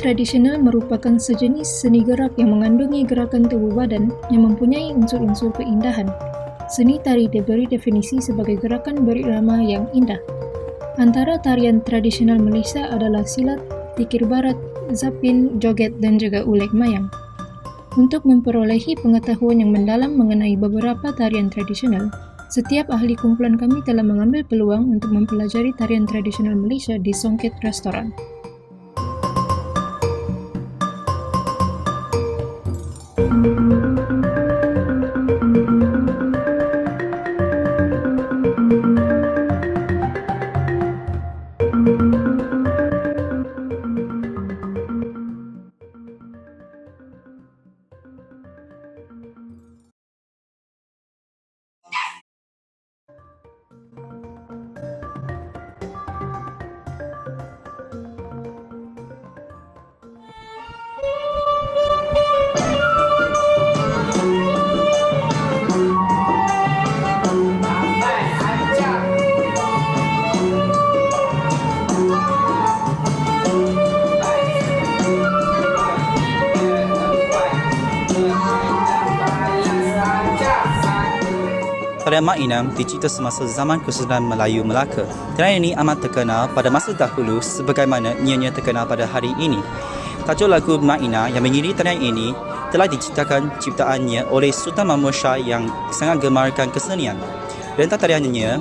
tradisional merupakan sejenis seni gerak yang mengandungi gerakan tubuh badan yang mempunyai unsur-unsur keindahan. Seni tari diberi definisi sebagai gerakan berirama yang indah. Antara tarian tradisional Malaysia adalah silat, tikir barat, zapin, joget dan juga ulek mayang. Untuk memperolehi pengetahuan yang mendalam mengenai beberapa tarian tradisional, setiap ahli kumpulan kami telah mengambil peluang untuk mempelajari tarian tradisional Malaysia di Songket Restoran. Mak Inam dicipta semasa zaman Kesultanan Melayu Melaka. Tarian ini amat terkenal pada masa dahulu sebagaimana ianya terkenal pada hari ini. Tajuk lagu Mak Ina yang mengiringi tarian ini telah diciptakan ciptaannya oleh Sultan Mahmud Shah yang sangat gemarkan kesenian. Rentang tariannya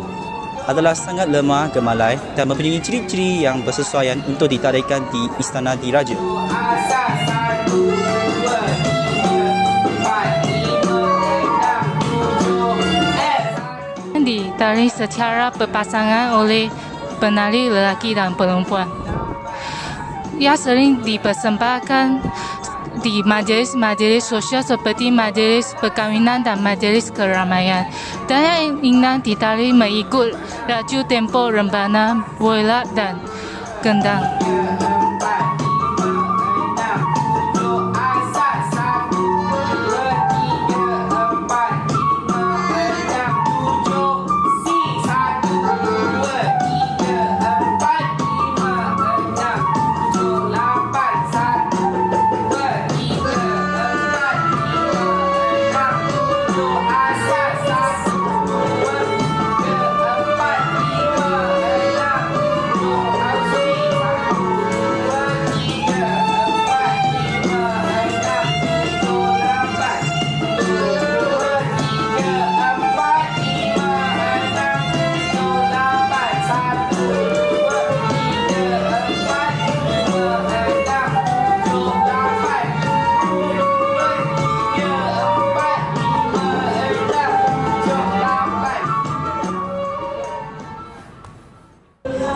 adalah sangat lemah gemalai dan mempunyai ciri-ciri yang bersesuaian untuk ditarikan di Istana Diraja. Ditari secara berpasangan oleh penari lelaki dan perempuan. Ia sering dipersembahkan di majlis-majlis sosial seperti majlis perkahwinan dan majlis keramaian. Dan yang indah ditari mengikut laju tempo rembana, bola dan gendang.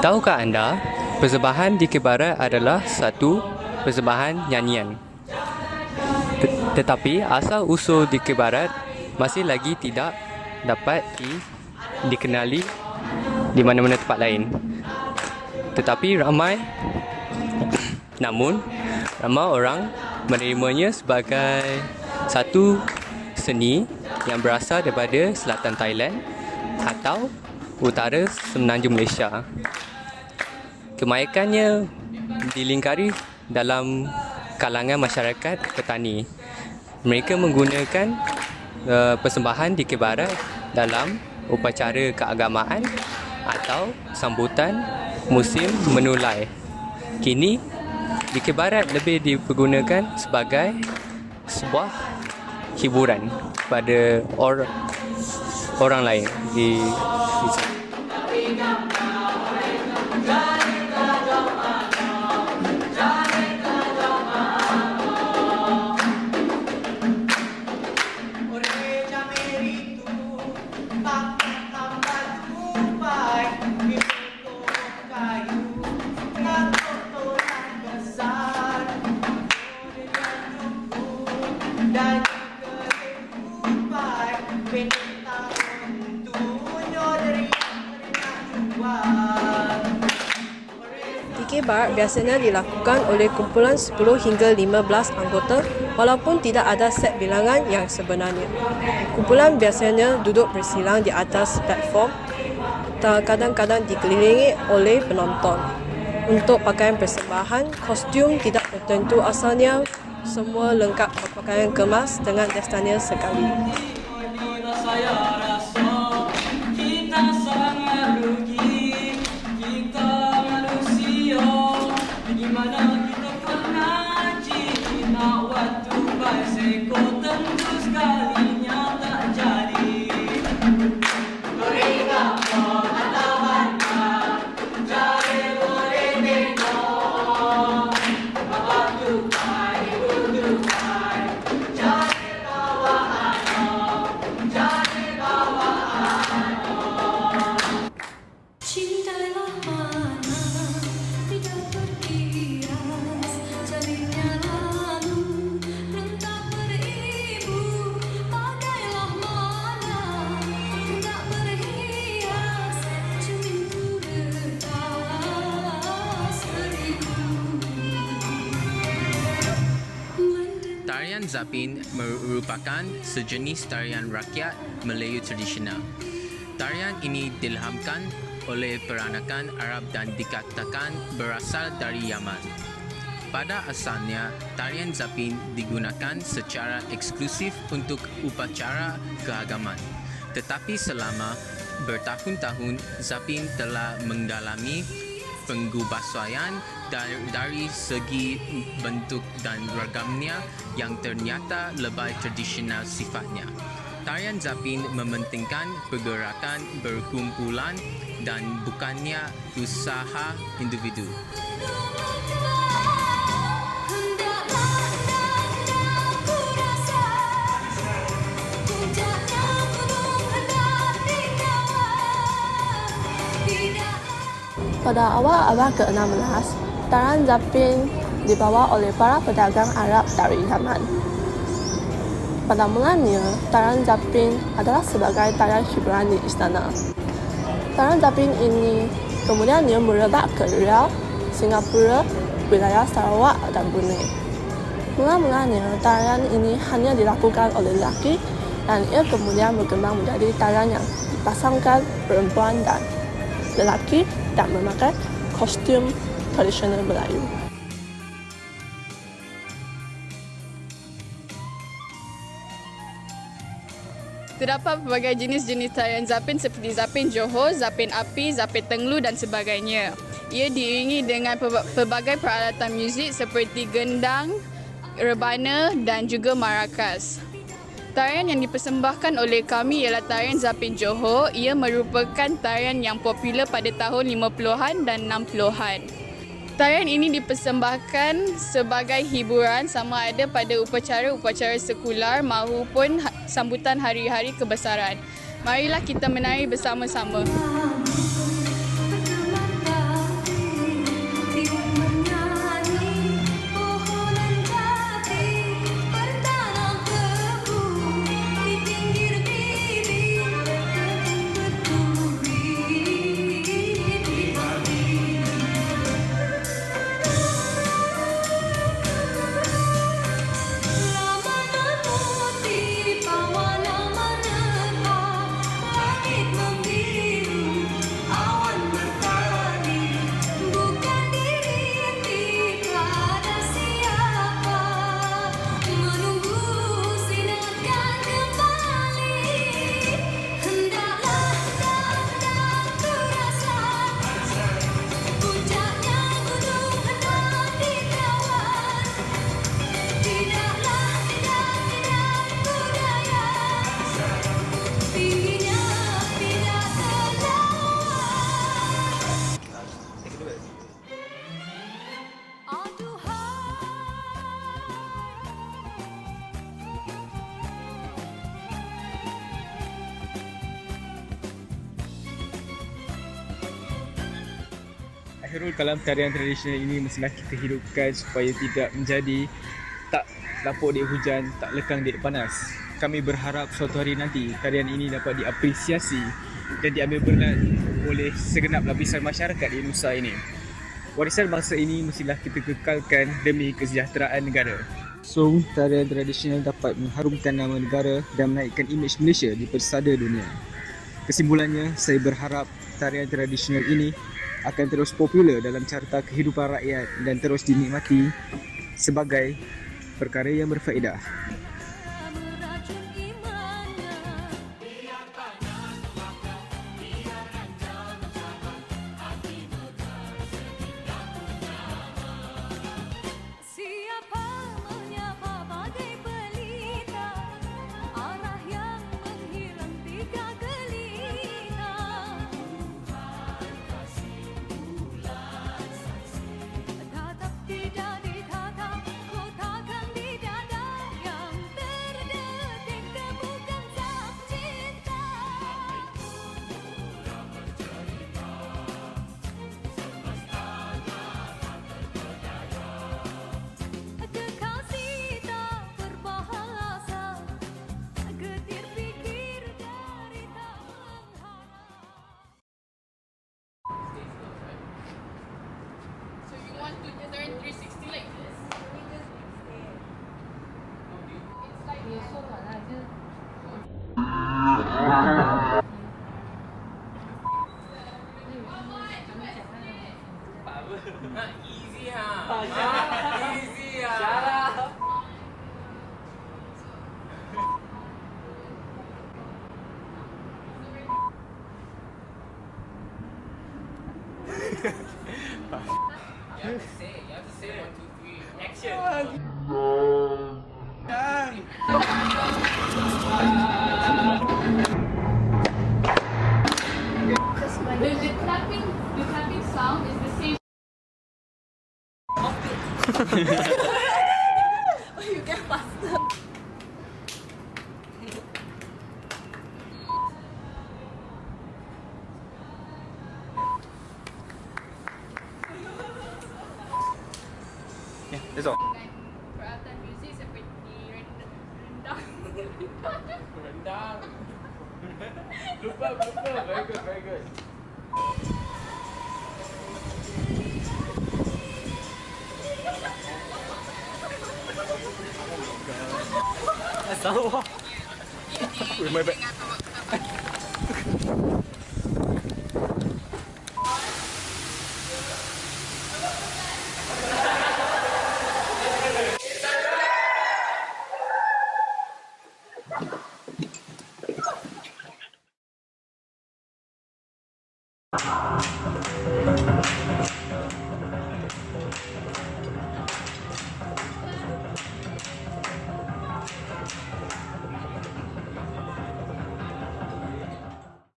Tahukah anda, persembahan di Kebarat adalah satu persembahan nyanyian. Tetapi asal usul di Kebarat masih lagi tidak dapat di, dikenali di mana-mana tempat lain. Tetapi ramai namun ramai orang menerimanya sebagai satu seni yang berasal daripada selatan Thailand atau utara semenanjung Malaysia kebanyakannya dilingkari dalam kalangan masyarakat petani. Mereka menggunakan uh, persembahan di Kebarat dalam upacara keagamaan atau sambutan musim menulai. Kini di Kebarat lebih dipergunakan sebagai sebuah hiburan pada or, orang lain di, di Bar biasanya dilakukan oleh kumpulan 10 hingga 15 anggota walaupun tidak ada set bilangan yang sebenarnya. Kumpulan biasanya duduk bersilang di atas platform dan kadang-kadang dikelilingi oleh penonton. Untuk pakaian persembahan, kostum tidak tertentu asalnya, semua lengkap berpakaian kemas dengan destanya sekali. 안 Zapin merupakan sejenis tarian rakyat Melayu tradisional. Tarian ini dilhamkan oleh peranakan Arab dan dikatakan berasal dari Yaman. Pada asalnya, tarian Zapin digunakan secara eksklusif untuk upacara keagamaan. Tetapi selama bertahun-tahun, Zapin telah mendalami penggubahsuaian dari, dari segi bentuk dan ragamnya yang ternyata lebih tradisional sifatnya. Tarian Zapin mementingkan pergerakan berkumpulan dan bukannya usaha individu. Pada awal abad ke-16, tarian Zapin dibawa oleh para pedagang Arab dari Yaman. Pada mulanya, tarian Zapin adalah sebagai tarian hiburan di istana. Tarian Zapin ini kemudian ia merebak ke Riau, Singapura, wilayah Sarawak dan Brunei. Mula-mulanya, tarian ini hanya dilakukan oleh lelaki dan ia kemudian berkembang menjadi tarian yang dipasangkan perempuan dan lelaki dan memakai kostum tradisional Melayu. Terdapat pelbagai jenis-jenis tarian zapin seperti zapin Johor, zapin api, zapin tenglu dan sebagainya. Ia diiringi dengan pelba- pelbagai peralatan muzik seperti gendang, rebana dan juga marakas. Tarian yang dipersembahkan oleh kami ialah tarian Zapin Johor. Ia merupakan tarian yang popular pada tahun 50-an dan 60-an. Tarian ini dipersembahkan sebagai hiburan sama ada pada upacara-upacara sekular maupun ha- sambutan hari-hari kebesaran. Marilah kita menari bersama-sama. Kalam tarian tradisional ini mestilah kita hidupkan supaya tidak menjadi tak lapuk di hujan, tak lekang di panas. Kami berharap suatu hari nanti tarian ini dapat diapresiasi dan diambil berat oleh segenap lapisan masyarakat di Nusa ini. Warisan bangsa ini mestilah kita kekalkan demi kesejahteraan negara. So, tarian tradisional dapat mengharumkan nama negara dan menaikkan imej Malaysia di persada dunia. Kesimpulannya, saya berharap tarian tradisional ini akan terus popular dalam carta kehidupan rakyat dan terus dinikmati sebagai perkara yang berfaedah. easy, huh? easy, huh? you get faster. yeah, that's all. Rendang. rendang. Very good, very good. 然后我准备被